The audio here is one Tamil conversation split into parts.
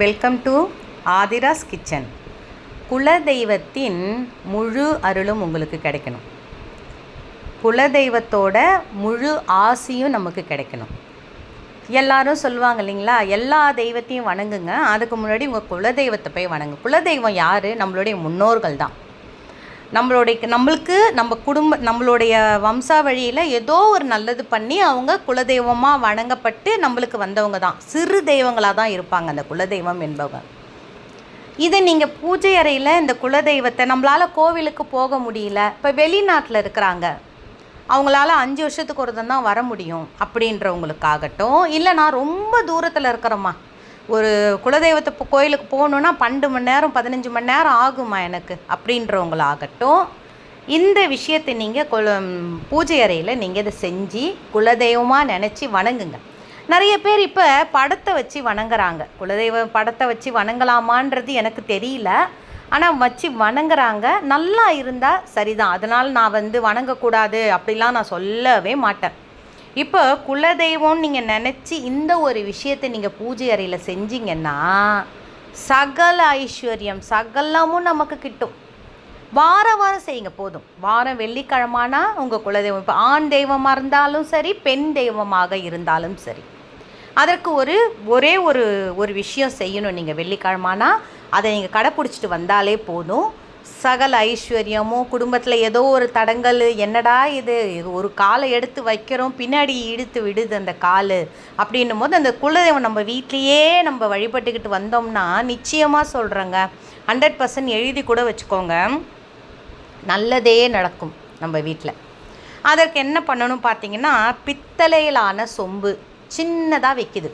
Welcome to Aadhira's kitchen. குலதெய்வத்தின் முழு அருளும் உங்களுக்கு கிடைக்கணும். குலதெய்வத்தோட முழு ஆசியும் நமக்கு கிடைக்கணும். எல்லாரும் சொல்லுவாங்க இல்லைங்களா எல்லா தெய்வத்தையும் வணங்குங்க. அதுக்கு முன்னாடி உங்கள் குலதெய்வத்தை போய் வணங்கு. குலதெய்வம் யார்? நம்மளுடைய முன்னோர்கள் தான் நம்மளுடைய நம்மளுக்கு நம்ம குடும்ப நம்மளுடைய வம்சாவழியில் ஏதோ ஒரு நல்லது பண்ணி அவங்க குலதெய்வமாக வணங்கப்பட்டு நம்மளுக்கு வந்தவங்க தான். சிறு தெய்வங்களாக தான் இருப்பாங்க அந்த குலதெய்வம் என்பவங்க. இதை நீங்கள் பூஜை அறையில் இந்த குலதெய்வத்தை நம்மளால் கோவிலுக்கு போக முடியல. இப்போ வெளிநாட்டில் இருக்கிறாங்க. அவங்களால அஞ்சு வருஷத்துக்கு ஒரு தான் வர முடியும் அப்படின்றவங்களுக்காகட்டும் இல்லை நான் ரொம்ப தூரத்தில் இருக்கிறேம்மா ஒரு குலதெய்வத்தை இப்போ கோயிலுக்கு போகணுன்னா பன்னெண்டு மணி நேரம் பதினஞ்சு மணி நேரம் ஆகுமா எனக்கு? அப்படின்றவங்களாகட்டும் இந்த விஷயத்தை நீங்கள் குல பூஜை அறையில் நீங்கள் இதை செஞ்சு குலதெய்வமாக நினச்சி வணங்குங்க. நிறைய பேர் இப்போ படத்தை வச்சு வணங்குறாங்க. குலதெய்வ படத்தை வச்சு வணங்கலாமான்றது எனக்கு தெரியல. ஆனால் வச்சு வணங்குறாங்க. நல்லா இருந்தால் சரிதான். அதனால் நான் வந்து வணங்கக்கூடாது அப்படிலாம் நான் சொல்லவே மாட்டேன். இப்போ குலதெய்வம்னு நீங்கள் நினச்சி இந்த ஒரு விஷயத்தை நீங்கள் பூஜை அறையில் செஞ்சீங்கன்னா சகல ஐஸ்வர்யம் சகலமும் நமக்கு கிட்டும். வார வாரம் செய்யுங்க போதும். வாரம் வெள்ளிக்கிழமானா உங்கள் குலதெய்வம். இப்போ ஆண் தெய்வமாக இருந்தாலும் சரி பெண் தெய்வமாக இருந்தாலும் சரி. அதற்கு ஒரு ஒரே ஒரு ஒரு விஷயம் செய்யணும் நீங்கள் வெள்ளிக்கிழமானா அதை நீங்கள் கடைப்பிடிச்சிட்டு வந்தாலே போதும். சகல ஐஸ்வர்யமும் குடும்பத்தில் ஏதோ ஒரு தடங்கல் என்னடா இது? இது ஒரு காலை எடுத்து வைக்கிறோம் பின்னாடி இழுத்து விடுது அந்த கால். அப்படின்னும் போது அந்த குலதெய்வம் நம்ம வீட்லேயே நம்ம வழிபட்டுக்கிட்டு வந்தோம்னா நிச்சயமாக சொல்கிறேங்க ஹண்ட்ரட் பர்சன்ட் எழுதி கூட வச்சுக்கோங்க. நல்லதே நடக்கும் நம்ம வீட்டில் அதற்கு என்ன பண்ணணும் பார்த்தீங்கன்னா பித்தளையிலான சொம்பு சின்னதாக வைக்குது.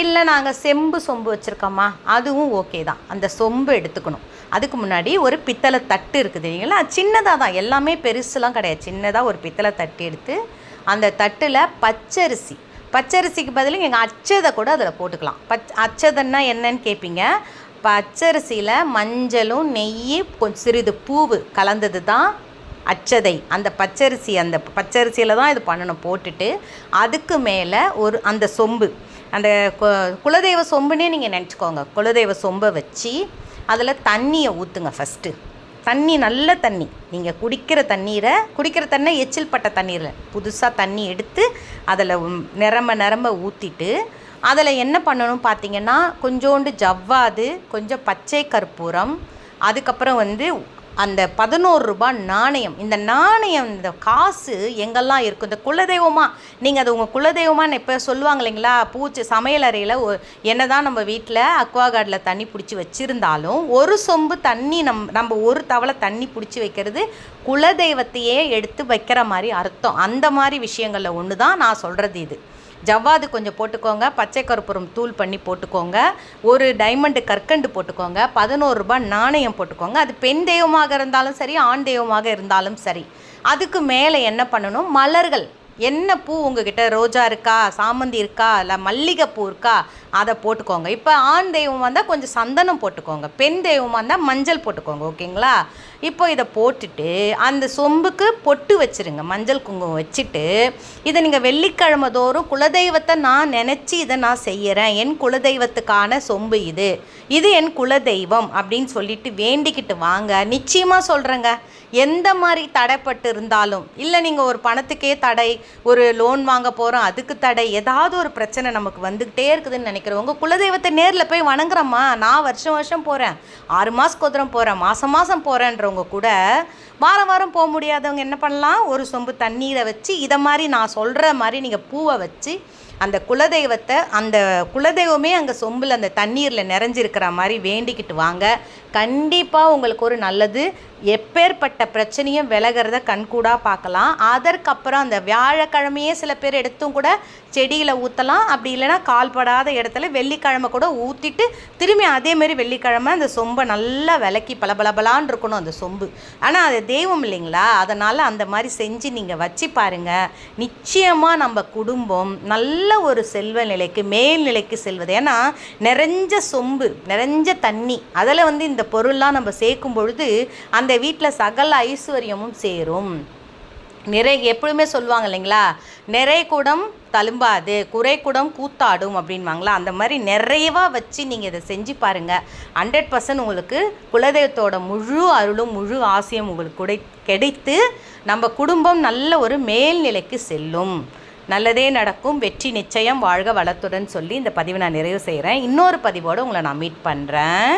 இல்லை நாங்கள் செம்பு சொம்பு வச்சுருக்கோமா அதுவும் ஓகே தான். அந்த சொம்பு எடுத்துக்கணும். அதுக்கு முன்னாடி ஒரு பித்தளை தட்டு இருக்குது இல்லைங்களா சின்னதாக தான். எல்லாமே பெருசுலாம் கிடையாது. சின்னதாக ஒரு பித்தளை தட்டு எடுத்து அந்த தட்டில் பச்சரிசி. பச்சரிசிக்கு பதில் எங்கள் அச்சதை கூட அதில் போட்டுக்கலாம். பச் அச்சதைன்னா என்னன்னு கேட்பீங்க பச்சரிசியில் மஞ்சளும் நெய் கொஞ்சம் சிறிது பூவு கலந்தது தான் அச்சதை. அந்த பச்சரிசி அந்த பச்சரிசியில் தான் இது பண்ணணும். போட்டுட்டு அதுக்கு மேலே ஒரு அந்த சொம்பு. அந்த கு- குலதெய்வ சொம்புனே நீங்கள் நினச்சிக்கோங்க. குலதெய்வ சொம்பை வச்சு அதில் தண்ணியை ஊற்றுங்க ஃபஸ்ட்டு தண்ணி நல்ல தண்ணி. நீங்கள் குடிக்கிற தண்ணீரை குடிக்கிற தண்ணி எச்சில் பட்ட தண்ணீரில் புதுசாக தண்ணி எடுத்து அதில் நிரம்ப நிரம்ப ஊற்றிட்டு அதில் என்ன பண்ணணும் பார்த்தீங்கன்னா கொஞ்சோண்டு ஜவ்வாது கொஞ்சம் பச்சை கற்பூரம் அதுக்கப்புறம் வந்து அந்த பதினோரு ரூபாய் நாணயம் இந்த நாணயம் இந்த காசு எங்கெல்லாம் இருக்கும் இந்த குலதெய்வமாக நீங்கள் அது உங்கள் குலதெய்வமாக இப்போ சொல்லுவாங்க இல்லைங்களா? பூச்சி சமையல் அறையில் என்ன தான் நம்ம வீட்டில் அக்வாகார்டில் தண்ணி பிடிச்சி வச்சுருந்தாலும் ஒரு சொம்பு தண்ணி நம் நம்ம ஒரு தவளை தண்ணி பிடிச்சி வைக்கிறது குலதெய்வத்தையே எடுத்து வைக்கிற மாதிரி அர்த்தம். அந்த மாதிரி விஷயங்களில் ஒன்று தான் நான் சொல்கிறது இது. ஜவ்வாது கொஞ்சம் போட்டுக்கோங்க பச்சை கற்பூரம் தூள் பண்ணி போட்டுக்கோங்க ஒரு டைமண்டு கற்கண்டு போட்டுக்கோங்க பதினோரு ரூபாய் நாணயம் போட்டுக்கோங்க. அது பெண் தெய்வமாக இருந்தாலும் சரி ஆண் தெய்வமாக இருந்தாலும் சரி. அதுக்கு மேலே என்ன பண்ணணும்? மலர்கள். என்ன பூ உங்ககிட்ட ரோஜா இருக்கா சாமந்தி இருக்கா இல்லை மல்லிகைப்பூ இருக்கா அதை போட்டுக்கோங்க. இப்போ ஆண் தெய்வம் வந்தால் கொஞ்சம் சந்தனம் போட்டுக்கோங்க. பெண் தெய்வமாக வந்தால் மஞ்சள் போட்டுக்கோங்க ஓகேங்களா? இப்போ இதை போட்டுட்டு அந்த சொம்புக்கு பொட்டு வச்சிருங்க. மஞ்சள் குங்குமம் வச்சுட்டு இதை நீங்கள் வெள்ளிக்கிழமை தோறும் குலதெய்வத்தை நான் நினச்சி இதை நான் செய்கிறேன் என் குலதெய்வத்துக்கான சொம்பு இது. இது என் குலதெய்வம் அப்படின்னு சொல்லிட்டு வேண்டிக்கிட்டு வாங்க. நிச்சயமாக சொல்கிறேங்க எந்த மாதிரி தடைப்பட்டு இருந்தாலும் இல்லை நீங்கள் ஒரு பணத்துக்கே தடை ஒரு லோன் வாங்க போகிறோம் அதுக்கு தடை ஏதாவது ஒரு பிரச்சனை நமக்கு வந்துக்கிட்டே இருக்குதுன்னு நினைக்கிறவங்க குலதெய்வத்தை நேரில் போய் வணங்குறம்மா. நான் வருஷம் வருஷம் போகிறேன் ஆறு மாதத்துக்கு ஒருத்தரம் போகிறேன் மாதம் மாதம் இருக்கிறவங்க கூட வாரம் வாரம் போக முடியாதவங்க என்ன பண்ணலாம்? ஒரு சொம்பு தண்ணீரை வச்சு இதை மாதிரி நான் சொல்கிற மாதிரி நீங்கள் பூவை வச்சு அந்த குலதெய்வத்தை அந்த குலதெய்வமே அங்கே சொம்பில் அந்த தண்ணீரில் நிறைஞ்சிருக்கிற மாதிரி வேண்டிக்கிட்டு வாங்க. கண்டிப்பாக உங்களுக்கு ஒரு நல்லது. எப்பேற்பட்ட பிரச்சனையும் விலகிறத கண்கூடாக பார்க்கலாம் அதற்கப்புறம் அந்த வியாழக்கிழமையே சில பேர் எடுத்தும் கூட செடியில் ஊற்றலாம் அப்படி இல்லைன்னா கால்படாத இடத்துல வெள்ளிக்கிழமை கூட ஊற்றிட்டு திரும்பி அதேமாரி வெள்ளிக்கிழமை அந்த சொம்பை நல்லா விலக்கி பளபளபலான் இருக்கணும் அந்த சொம்பு. ஆனால் அது தெய்வம் இல்லைங்களா? அதனால் அந்த மாதிரி செஞ்சு நீங்கள் வச்சு பாருங்கள் நிச்சயமாக நம்ம குடும்பம் நல்ல ஒரு செல்வ நிலைக்கு மேல்நிலைக்கு செல்வது. ஏன்னா நிறைஞ்ச சொம்பு நிறைஞ்ச தண்ணி அதில் வந்து இந்த இந்த பொருள்லாம் நம்ம சேர்க்கும் பொழுது அந்த வீட்டில் சகல ஐஸ்வர்யமும் சேரும். நிறை எப்பொழுதுமே சொல்லுவாங்க இல்லைங்களா? நிறை கூடம் தழும்பாது குறை கூடம் கூத்தாடும் அப்படின்வாங்களா? அந்த மாதிரி நிறைவாக வச்சு நீங்கள் இதை செஞ்சு பாருங்கள் ஹண்ட்ரட் பர்சன்ட் உங்களுக்கு குலதெய்வத்தோட முழு அருளும் முழு ஆசையும் உங்களுக்கு குடை கிடைத்து நம்ம குடும்பம் நல்ல ஒரு மேல்நிலைக்கு செல்லும். நல்லதே நடக்கும். வெற்றி நிச்சயம். வாழ்க வளத்துடன் சொல்லி இந்த பதிவை நான் நிறைவு செய்கிறேன் இன்னொரு பதிவோடு உங்களை நான் மீட் பண்ணுறேன்